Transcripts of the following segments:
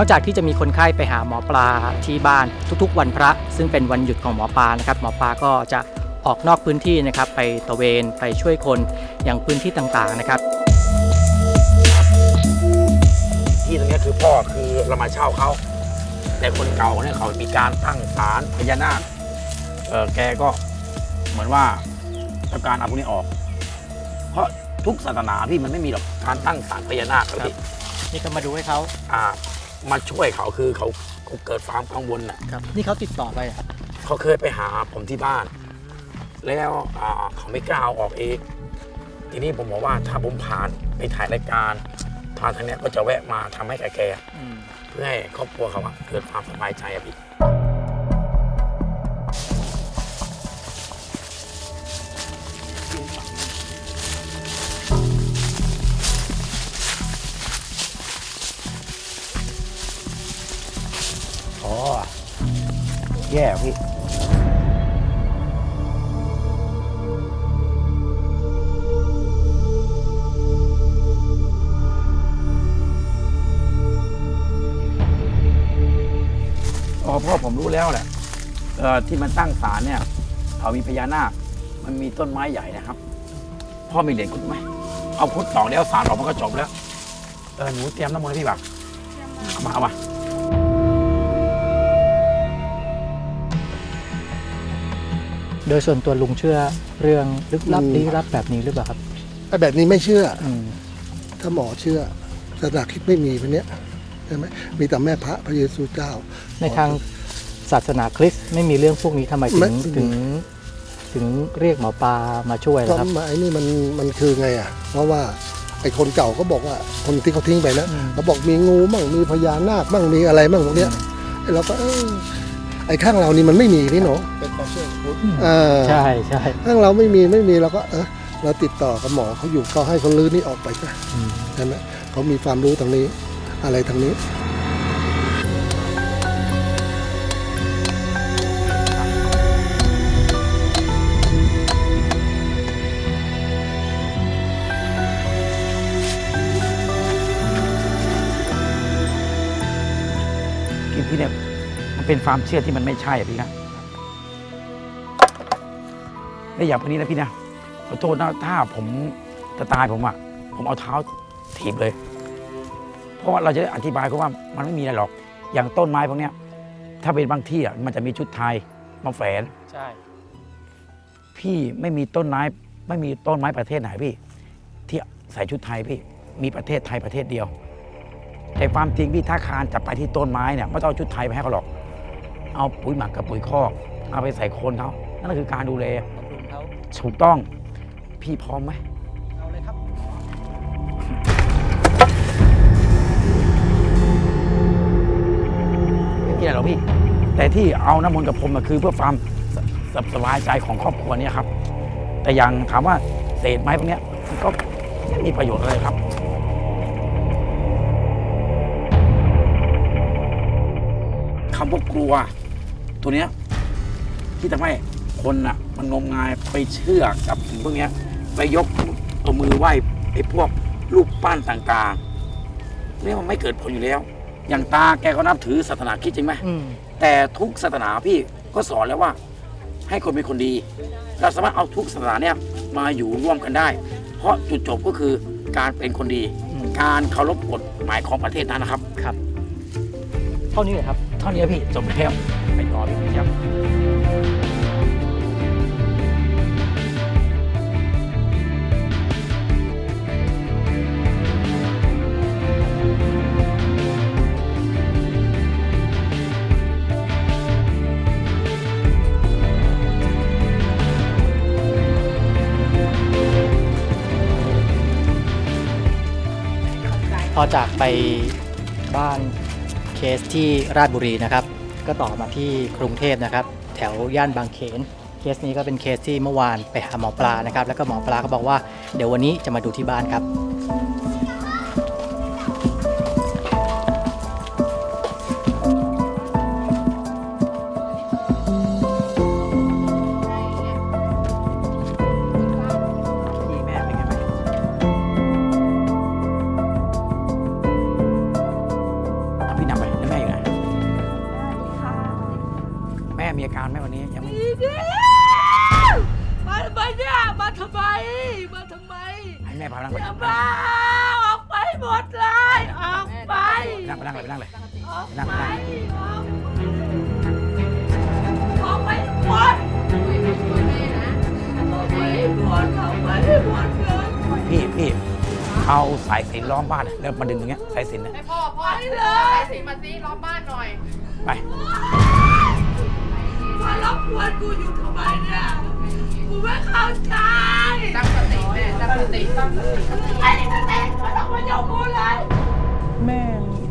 นอกจากที่จะมีคนไข้ไปหาหมอปลาที่บ้านทุกๆ วันพระ ซึ่งเป็นวันหยุดของหมอปลานะครับหมอปลาก็จะออกนอกพื้นที่นะครับไปตระเวนไปช่วยคนอย่างพื้นที่ต่างๆนะครับ ที่ตรงเนี้ยคือพ่อคือเรามาเช่าเขา แต่คนเก่าเนี่ยเขามีการตั้งศาลพญานาคเออแกก็เหมือนว่าต้องการเอาพวกนี้ออก เพราะทุกศาสนาพี่มันไม่มีหรอกการตั้งศาลพญานาคครับพี่นี่ก็มาดูให้เขาอ่า มาช่วยเขาคือเขาเขาเกิดความกังวลน่ะครับ นี่เขาติดต่อไปอะเขาเคยไปหาผมที่บ้าน แล้วอ่าเขาไม่กล้าเอาออกเองทีนี้ผมบอกว่าถ้าผมผ่านไปถ่ายรายการทางทางเนี้ยก็จะแวะมาทำให้แกแกอืม เพื่อให้ครอบครัวเขาอะเกิดความสบายใจอะพี่ อ๋อแย่พี่อ๋อพ่อผมรู้แล้วแหละเอ่อที่มันตั้งศาลเนี่ยเขามีพญานาค มันมีต้นไม้ใหญ่นะครับ พ่อมีเหรียญคุดไหม เอาคุดตอกแล้วศาลออกมันก็จบแล้ว เออหนูเตรียมน้ำมันต์ให้พี่บักเอามาเอามา โดยส่วนตัวลุงเชื่อเรื่องลึกลับอืมลี้ลับแบบนี้หรือเปล่าครับไอ้แบบนี้ไม่เชื่ออืมถ้าหมอเชื่อศาสนาคริดไม่มีวันเนี้ยใช่ไหมมีแต่แม่พระพระเยซูเจ้า ในทางศาสนาคริสต์ไม่มีเรื่องพวกนี้ทำไมถึไม่งถึง ถึงเรียกหมอปลามาช่วยก็ล่ะครับมาไอ้นี่มันมันคือไงอะ เพราะว่าไอ้คนเก่าก็บอกว่าคนที่เขาทิ้งไปนะอืม เขาบอกมีงูมั่งมีพญานาคมั่งมีอะไรมั่งพวกเนี้ยไอ้เราก็เออ ไอ้ข้างเรานี่มันไม่มีนี่หนูเป็นความเชื่อพุทธเออใช่ใช่ข้างเราไม่มีไม่มีเราก็เออเราติดต่อกับหมอเขาอยู่ก็ให้เขาลื้อนี่ออกไปซะอืมใช่ไหมเขามีความรู้ทางนี้ อะไรทางนี้กิน เป็นความเชื่อที่มันไม่ใช่อะพี่ครับและอย่างพวกนี้นะพี่นะขอโทษนะถ้าผมจะตายผมอะผมเอาเท้าถีบเลย เพราะว่าเราจะได้อธิบายเขาว่ามันไม่มีอะไรหรอก อย่างต้นไม้พวกเนี้ย ถ้าเป็นบางที่อะมันจะมีชุดไทยมาแฝน ใช่พี่ไม่มีต้นไม้ไม่มีต้นไม้ประเทศไหนพี่ ที่ใส่ชุดไทยพี่ มีประเทศไทยประเทศเดียว แต่ความจริงพี่ถ้าคานจับไปที่ต้นไม้เนี่ยไม่ต้องเอาชุดไทยไปให้เขาหรอก เอาปุ๋ยหมักกับปุ๋ยคอก เอาไปใส่โคนเขานั่นคือการดูแลขอบคุณเขาถูกต้องพี่พร้อมไหมเอาเลยครับไม่มีอะไรหรอกพี่ แต่ที่เอาน้ำมนต์กับผมน่ะคือเพื่อความสสสบายใจของครอบครัวเนี่ยครับ แต่อย่างถามว่าเศษไม้พวกเนี้ยมันก็ไม่มีประโยชน์อะไรครับ คำว่ากลัว ตัวเนี้ยที่ทำให้คนอะ มันงมงายไปเชื่อกับสิ่งพวกเนี้ย ไปยกเอามือไหว้ไอ้พวกรูปปั้นต่างๆเนี่ยมันไม่เกิดผลอยู่แล้ว อย่างตาแกก็นับถือศาสนาคริดจริงไหมอืมแต่ทุกศาสนาพี่ก็สอนแล้วว่า ให้คนเป็นคนดี เราสามารถเอาทุกศาสนาเนี่ยมาอยู่ร่วมกันได้ เพราะจุดจบก็คือการเป็นคนดี อืมการเคารพกฎหมายของประเทศนั้นนะครับครับเท่านี้เลยครับเท่านี้พี่จบแล้ไปต่อพี่ครับพอจากไปบ้าน เคสที่ราชบุรีนะครับ ก็ต่อมาที่กรุงเทพนะครับ แถวย่านบางเขน เคสนี้ก็เป็นเคสที่เมื่อวานไปหาหมอปลานะครับ แล้วก็หมอปลาก็บอกว่าเดี๋ยววันนี้จะมาดูที่บ้านครับ แม่พานั่งไปอย่ามาออกไปหมดเลยออกไปนั่งไปนั่งเลยไปนั่งเลยออกนั่งไปนั่งออกไปหมดออกไปหมดออกไปหมดเลยพี่พี่เอาสายสิญจนล้อมบ้านแล้วมาดึงตรงเนี้ยสายสิญจนเนี่ยให้พ่อพ่อไปเลยสีมาซีล้อมบ้านหน่อยไป แม่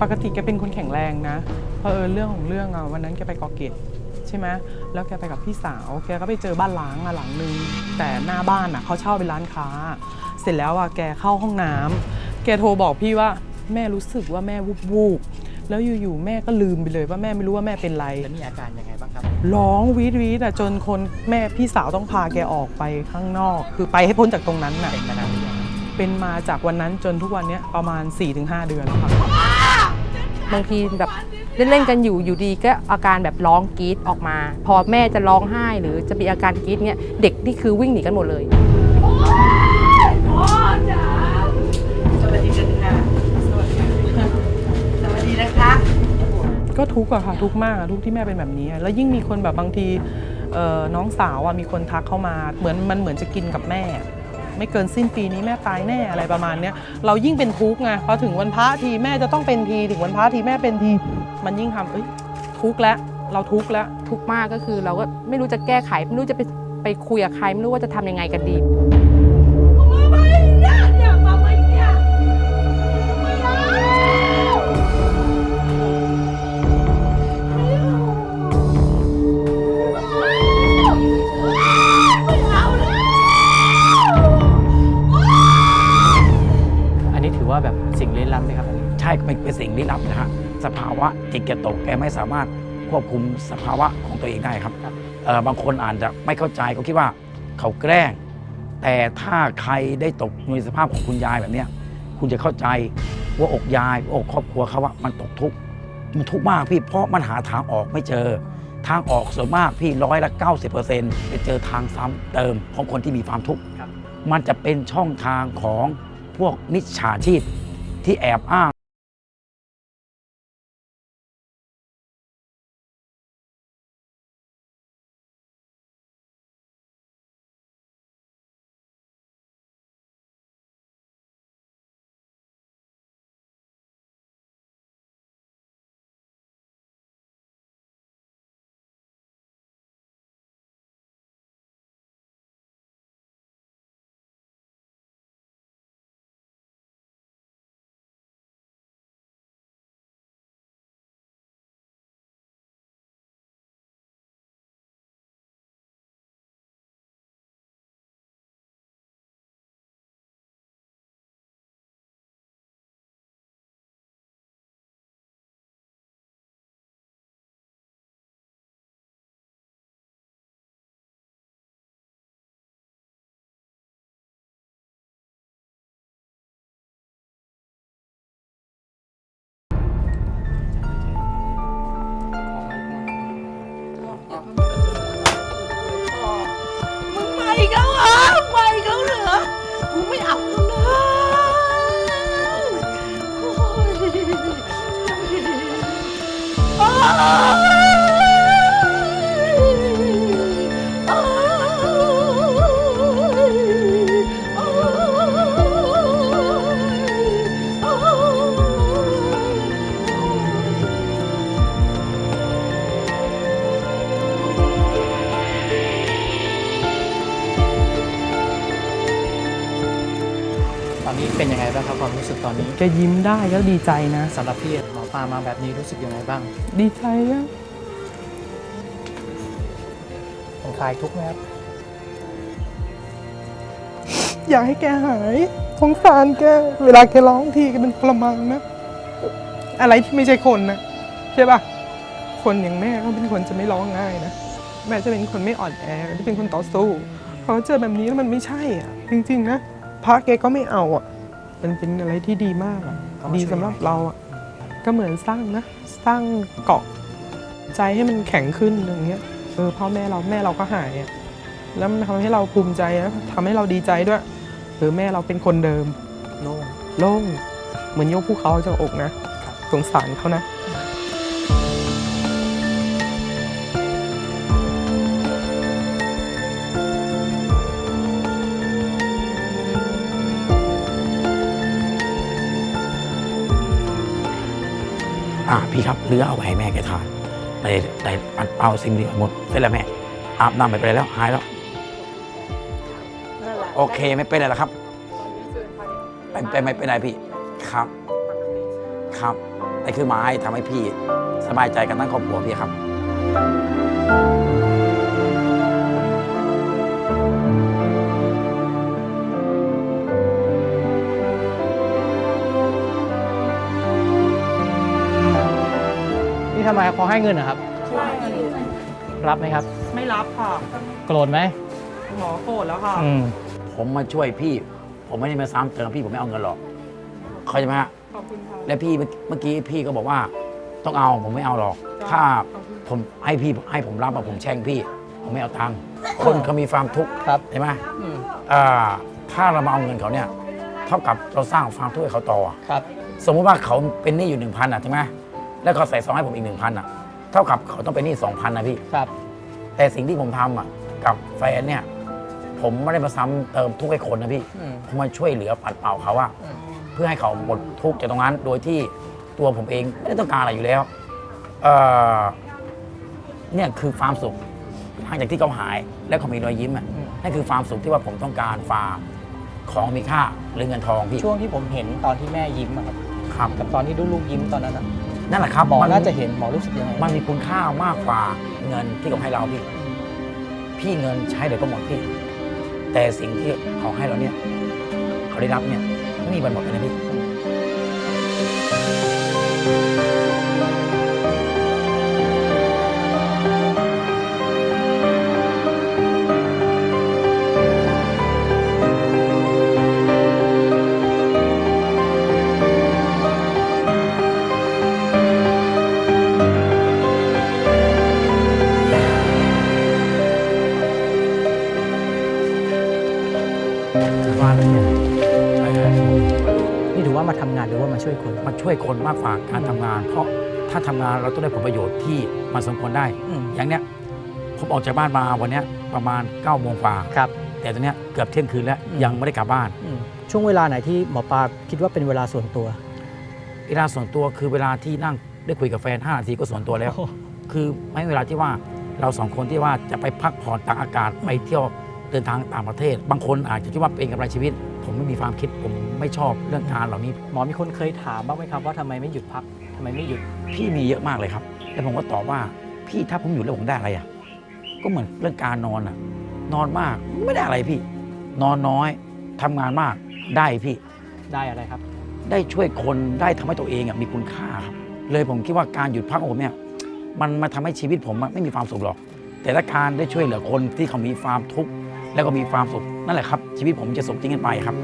ปกติแกเป็นคนแข็งแรงนะเพอเออเรื่องของเรื่องอะวันนั้นแกไปเกาะเกร็ดใช่ไหมแล้วแกไปกับพี่สาว แกก็ไปเจอบ้านล้างอะหลังนึง แต่หน้าบ้านอะเขาเช่าเป็นร้านค้า เสร็จแล้วอะแกเข้าห้องน้ำแกโทรบอกพี่ว่าแม่รู้สึกว่าแม่วูบวูบๆแล้วอยู่ๆแม่ก็ลืมไปเลยว่าแม่ไม่รู้ว่าแม่เป็นไร แล้วมีอาการยังไงบ้างครับ ร้องวีดวีดอะจนคนแม่พี่สาวต้องพาแกออกไปข้างนอก คือไปให้พ้นจากตรงนั้นน่ะ เป็นมานานหรือยัง เป็นมาจากวันนั้นจนทุกวันนี้ประมาณ 4-5 เดือนแล้วค่ะบางทีแบบเล่นๆกันอยู่อยู่ดีก็อาการแบบร้องกรีดออกมา พอแม่จะร้องไห้หรือจะมีอาการกรีดเนี้ยเด็กนี่คือวิ่งหนีกันหมดเลยก็ทุกข์อะค่ะทุกข์มากอะทุกข์ที่แม่เป็นแบบนี้ แล้วยิ่งมีคนแบบบางทีน้องสาวอะมีคนทักเข้ามาเหมือนมันเหมือนจะกินกับแม่ ไม่เกินสิ้นปีนี้แม่ตายแน่อะไรประมาณเนี้ยเรายิ่งเป็นทุกข์ไงพอถึงวันพระทีแม่จะต้องเป็นทีถึงวันพระทีแม่เป็นที มันยิ่งทำเอ้ยทุกข์แล้วเราทุกข์แล้วทุกข์มากก็คือเราก็ไม่รู้จะแก้ไข ไม่รู้จะไปไปคุยกับใคร ไม่รู้ว่าจะทำยังไงกันดี จิตแกตกแกไม่สามารถควบคุมสภาวะของตัวเองได้ครับเอ่อบางคนอาจจะไม่เข้าใจเขาคิดว่าเขาแกล้ง แต่ถ้าใครได้ตกในสภาพของคุณยายแบบเนี้ยคุณจะเข้าใจว่าอกยายอกครอบครัวเขาว่ามันตกทุกข์มันทุกข์มากพี่เพราะมันหาทางออกไม่เจอ ทางออกส่วนมากพี่ร้อยละ 90%ไปเจอทางซ้ำเติมของคนที่มีความทุกข์ครับมันจะเป็นช่องทางของพวกมิจฉาชีพที่แอบอ้างมึง ตอนนี้เป็นยังไงบ้างครับความรู้สึกตอนนี้ แกยิ้มได้ก็ดีใจนะ สำหรับพี่ ปลามาแบบนี้รู้สึกยังไงบ้าง ดีใจอะมันคลายทุกข์ไหมครับ อยากให้แกหายสงสารแก เวลาแกร้องทีแกเป็นพลมังนะ อะไรที่ไม่ใช่คนนะใช่ปะคนอย่างแม่ก็เป็นคนจะไม่ร้องง่ายนะ แม่จะเป็นคนไม่อ่อนแอที่เป็นคนต่อสู้พอเจอแบบนี้แล้วมันไม่ใช่อะ จริงๆนะพระแกก็ไม่เอาอะ มันเป็นอะไรที่ดีมากอะเขามาช่วยดีสำหรับเราอะ ก็เหมือนสร้างนะสร้างเกาะใจให้มันแข็งขึ้นอย่างเงี้ยเออพ่อแม่เราแม่เราก็หายอะแล้วมันทำให้เราภูมิใจนะทำให้เราดีใจด้วยเอแม่เราเป็นคนเดิมโล่งโล่งเหมือนยกภูเขาจากอกนะสงสารเขานะ พี่ครับเรือเอาไว้ให้แม่แกทานได้ได้ปัดเป่าสิ่งดีหมดเสร็จแล้วแม่อาบน้ำไปไปแล้วหายแล้วโอเคไม่เป็นไรแล้วครับไม่เป็นไม่เป็นไรพี่ครับ ครับนี่คือไม้ทำให้พี่สบายใจกันทั้งครอบครัวพี่ครับ นี่ทำไมเขาให้เงินนะครับรับไหมครับ ไม่รับค่ะโกรธไหมหมอโกรธแล้วค่ะ อืมผมมาช่วยพี่ ผมไม่ได้มาซ้ำเติมพี่ผมไม่เอาเงินหรอกเข้าใจไหมฮะขอบคุณค่ะ และพี่เมื่อเมื่อกี้พี่ก็บอกว่า ต้องเอาผมไม่เอาหรอก จ้ะ ถ้าขอบคุณผมให้พี่ให้ผมรับอะผมแช่งพี่ ผมไม่เอาตังค์คนเขามีความทุกข์ครับใช่ไหมอืมอ่าถ้าเรามาเอาเงินเขาเนี่ย เท่ากับเราสร้างความทุกข์ให้เขาต่ออะครับ สมมุติว่าเขาเป็นหนี้อยู่หนึ่งพันอะใช่ไหม แล้วเขาใส่ซองให้ผมอีกหนึ่งพันอะ เท่ากับเขาต้องเป็นหนี้สองพันนะพี่ ครับ แต่สิ่งที่ผมทำอะ กับแฟนเนี่ย ผมไม่ได้มาซ้ำเติมทุกข์ให้คนนะพี่ อืม ผมมาช่วยเหลือปัดเป่าเขาอะอืม เพื่อให้เขาหมดทุกข์จากตรงนั้น โดยที่ตัวผมเองไม่ได้ต้องการอะไรอยู่แล้ว เอ่อ เนี่ยคือความสุขหลังจากที่เขาหายแล้วเขามีรอยยิ้มอะนั่นคือความสุขที่ว่าผมต้องการฝากของมีค่าหรือเงินทองพี่ช่วงที่ผมเห็นตอนที่แม่ยิ้มอะครับ ครับ กับตอนที่ลูกๆยิ้มตอนนั้นอะ นั่นแหละครับหมอมันน่าจะเห็นหมอรู้สึกยังไงมันมีคุณค่ามากกว่าเงินที่เขาให้เราพี่ พี่เงินใช้เดี๋ยวก็หมดพี่ แต่สิ่งที่เขาให้เราเนี่ย เขาได้รับเนี่ยไม่มีวันหมดเลยนะพี่ มาช่วยคนมากกว่าการทำงาน เพราะถ้าทำงานเราต้องได้ผลประโยชน์ที่มันสมควรได้อืมอย่างเนี้ยผมออกจากบ้านมาวันเนี้ยประมาณ9ก้าโมงกว่าครับแต่ตอนเนี้ยเกือบเที่ยงคืนแล้วอืมยังไม่ได้กลับบ้านอืมช่วงเวลาไหนที่หมอปลาคิดว่าเป็นเวลาส่วนตัว เวลาส่วนตัวคือเวลาที่นั่งได้คุยกับแฟน5นาทีก็ส่วนตัวแล้วโอ้โหคือไม่เวลาที่ว่าเราสองคนที่ว่าจะไปพักผ่อนตากอากาศไปเที่ยวเดินทางต่างประเทศ บางคนอาจจะคิดว่าเป็นกำไรชีวิต ผมไม่มีความคิดผมไม่ชอบเรื่องการเหล่านี้หมอมีคนเคยถามบ้างไหมครับว่าทำไมไม่หยุดพักทำไมไม่หยุดพี่มีเยอะมากเลยครับแล้วผมก็ตอบว่าพี่ถ้าผมอยู่แล้วผมได้อะไรอะก็เหมือนเรื่องการนอนอะ นอนมากไม่ได้อะไรพี่ นอนน้อยทำงานมากได้พี่ได้อะไรครับ ได้ช่วยคนได้ทำให้ตัวเองอะมีคุณค่าครับเลยผมคิดว่าการหยุดพักของผมเนี่ยมันมาทำให้ชีวิตผมอะไม่มีความสุขหรอก แต่ถ้าการได้ช่วยเหลือคนที่เขามีความทุกข์ แล้วก็มีความสุขนั่นแหละครับ ชีวิตผมจะสมจริงกันไปครับ